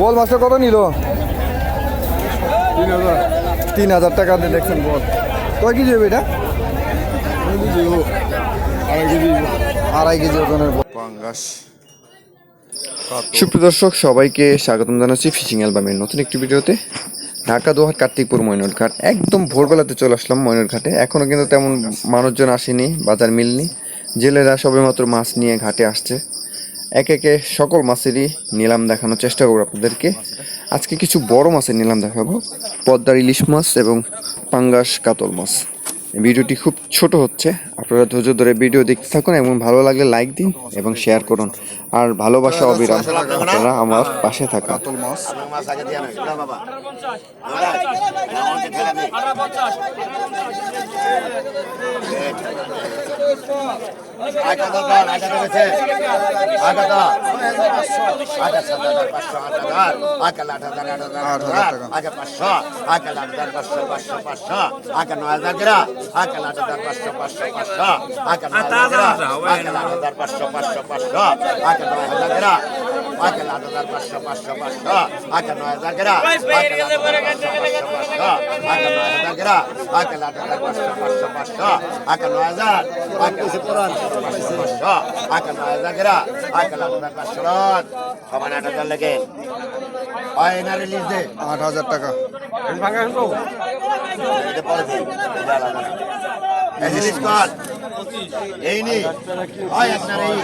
বল মাছটা কত নিল? তিন হাজার। তিন হাজার টাকা দিয়ে দেখছেন বল। কয় কেজি হবে এটা? আড়াই কেজি আড়াই কেজি ওজনের পাঙ্গাস। সুপ্রিয় দর্শক সবাইকে স্বাগতম জানাচ্ছি ফিশিং অ্যালবামের নতুন একটি ভিডিওতে। ঢাকা দোহার কার্তিকপুর ময়নর ঘাট। একদম ভোরবেলাতে চলে আসলাম ময়নর ঘাটে। এখনও কিন্তু তেমন মানুষজন আসেনি বাজার মিলনি। জেলেরা সবেমাত্র মাছ নিয়ে ঘাটে আসছে। এক একে সকল মাছেরই নিলাম দেখানোর চেষ্টা করব আপনাদেরকে। আজকে কিছু বড় মাছের নিলাম দেখাবো। পদ্মার ইলিশ মাছ এবং পাঙ্গাস কাতল মাছ। ভিডিওটি খুব ছোট হচ্ছে। আপনারা ধৈর্য ধরে ভিডিও দেখতে থাকুন এবং ভালো লাগলে লাইক দিন এবং শেয়ার করুন। আর ভালোবাসা অবিরাম আপনারা আমার পাশে থাকা। মাছ আটা তো কর আটা তো গেছে। আটা তো আটা হাজার পাঁচশো আট হাজার। আটা আট হাজার আট হাজার। আট হাজার আগে পাঁচশো আগে আট হাজার পাঁচশো পাঁচশো পাঁচশো। আগে নয় হাজার গেরা আগে আট হাজার পাঁচশো পাঁচশো পাঁচশো। আগে নয় হাজার গেরা আট হাজার পাঁচশো পাঁচশো পাঁচশো। আগে নয় হাজার গেরা আগে আট হাজার পাঁচশো পাঁচশো পাঁচশো। আগে নয় হাজার গেরা। আগে পাঁচশো আগে নয় হাজার গেরা। আগে আট হাজার পাঁচশো পাঁচশো পাঁচশো। আগে নয় হাজার। আগে কিছু পুরান পাঁচশো পাঁচশো আগে নয় হাজার গেরা। আগে আট হাজার পাঁচশো সমান আট হাজার লেগে। হয় না রিলিজ দে। আট হাজার টাকা। এটা পরে দিন রিলিজ কর। এই নি হয় আপনার এই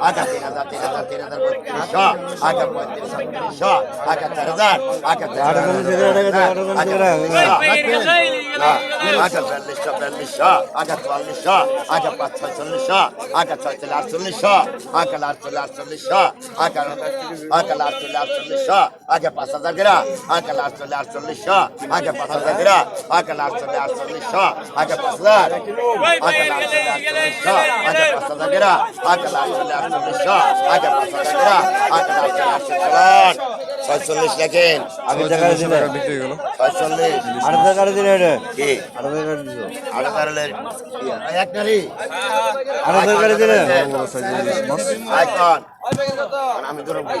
আগে তিন হাজার তিন হাজার তিন হাজার বত্রিশশো আগে পঁয়ত্রিশশো পঁয়ত্রিশশো আগে চার হাজার আগে চার আগে বিয়াল্লিশশো বিয়াল্লিশশো আগে চুয়াল্লিশশো আগে পাঁচ ছয়চল্লিশশো আগে ছয়চল্লিশ আটচল্লিশশো আগে আটচল্লিশ আটচল্লিশশো আগে আগে আটচল্লিশ আটচল্লিশশো আগে পাঁচ হাজার গেরা আগে আটচল্লিশ আটচল্লিশশো আগে পাঁচ হাজার গেরা আগে আটচল্লিশ আটচল্লিশশো আগে পাঁচ হাজার আগে আটচল্লিশ আগে পাঁচ হাজার গেরা আগে আটচল্লিশ আটচল্লিশশো আগে পাঁচ হাজার গেরা আগে আটচল্লিশ আটচল্লিশ ছয়চল্লিশ দেখেন আমি দেখা টাকা বিক্রি ছয়চল্লিশ। আট হাজার দিলে কি? আট হাজার দিল আট হাজারের এক নারী। আট হাজার দিলে বড় সাইজের ইলিশ মাছ আইকন। আমি ধরো আইকন।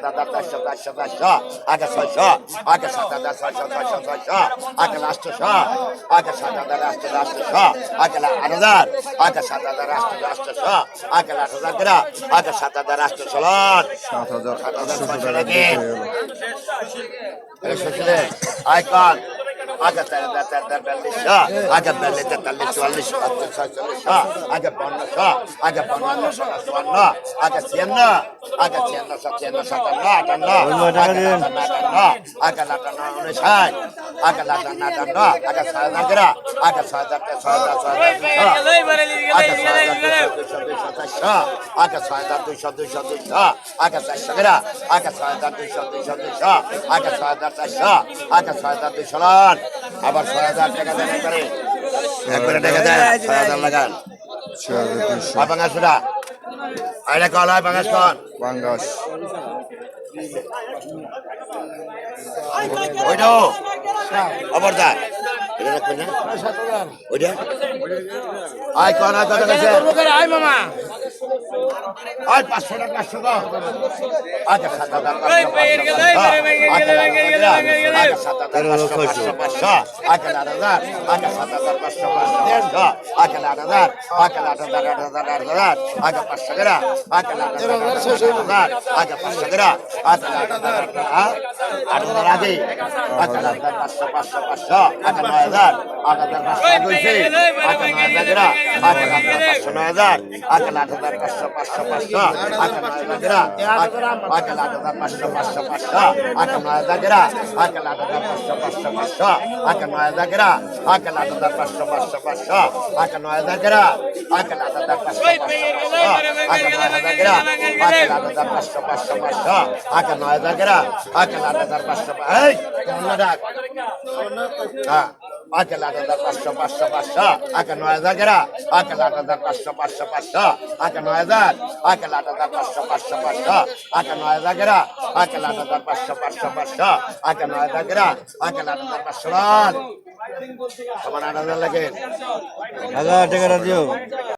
সাত দুশো দুশো চারশো চারশো চারশো চারশো ছয়শো আগে সাত হাজার ছয়শো ছয়শো ছয়শো আগে আটশোশো আগে সাত হাজার আটশো আটশোশো আগে আট হাজার আগে সাত হাজার আটশো আটশোশো আগে আট হাজার গেরা আগে সাত হাজার আটশোশো লন সাত হাজার হয়ে আইকন হাজার বিয়াল্লিশশো আগে বিয়াল্লিশ তেতাল্লিশ পঞ্চাশ ছয়চল্লিশশো আগে পনেরোশো আগে পনেরোশো চুয়ান্ন আগে ছিয়ান্ন আগে ছিয়ান্নশো ছিয়ান্ন সাতান্ন আটান্ন আটান্ন আটান্ন আটান্ন উনষাট আগে আটান্ন আটান্ন আগে ছয় হাজার গেরা আগে ছয় হাজার ছয় হাজার ছয় হাজার আগে ছয় হাজার দুশো দুশো হাজার দুশো দুশো দুশো আগে চারশো গেরা দুশো দুশো আগে ছয় হাজার চারশো। হাজার দুশো লন আবার ছয় হাজার টাকা দেন একবারে। একবারে টাকা দেন। ছয় হাজার লাগান। দুইশো আর বাঙাস ফেরা কল হয় বাঙাস কল। পাঙ্গাস ওইটাও আবার রাখবেন না ওইটা। আয় কন আয় কত আয় মামা। আয় পাঁচশো টাকা পাঁচশো দাও আচ্ছা সাত হাজার পাঁচশো পাঁচশো আচ্ছা আট হাজার আচ্ছা সাত হাজার পাঁচশো পাঁচশো আচ্ছা আট হাজার আচ্ছা আট হাজার আট হাজার আট হাজার আচ্ছা পাঁচশো গেরা আচ্ছা আট হাজার আট হাজার আচ্ছা পাঁচশো গেরা আচ্ছা আট হাজার আট হাজার আগে আচ্ছা আট হাজার পাঁচশো পাঁচশো পাঁচশো আচ্ছা নয় হাজার আট হাজার পাঁচশো দুইশো আচ্ছা নয় হাজার আচ্ছা আট হাজার পাঁচশো নয় হাজার আচ্ছা আট হাজার পাঁচশো পাঁচশো পাঁচশো আগে নয় হাজার গেরা আগে আট হাজার পাঁচশো পাঁচশো পাঁচশো আগে নয় হাজার গেরা আগে আট হাজার পাঁচশো পাঁচশো পাঁচশো আগে নয় হাজার গেরা আগে আট হাজার পাঁচশো পাঁচশো পাঁচশো আগে নয় হাজার গেরা আগে আট হাজার পাঁচশো পাঁচশো আগে নয় হাজার গেরা আগে আট হাজার পাঁচশো পাঁচশো পাঁচশো আগে নয় হাজার গেরা আগে আট হাজার পাঁচশো এই কেমন ডাক হ্যাঁ আগে আট হাজার পাঁচশো পাঁচশো পাঁচশো। আগে নয় হাজার গেরা আগে আট হাজার পাঁচশো পাঁচশো পাঁচশো। আগে নয় হাজার। আগে আট হাজার পাঁচশো পাঁচশো পাঁচশো। আগে নয় হাজার গেরা আগে আট হাজার পাঁচশো পাঁচশো পাঁচশো। আগে নয় হাজার গেরা আগে আট হাজার পাঁচশো আমার আট হাজার লাগে। হাজার টাকাটা দিও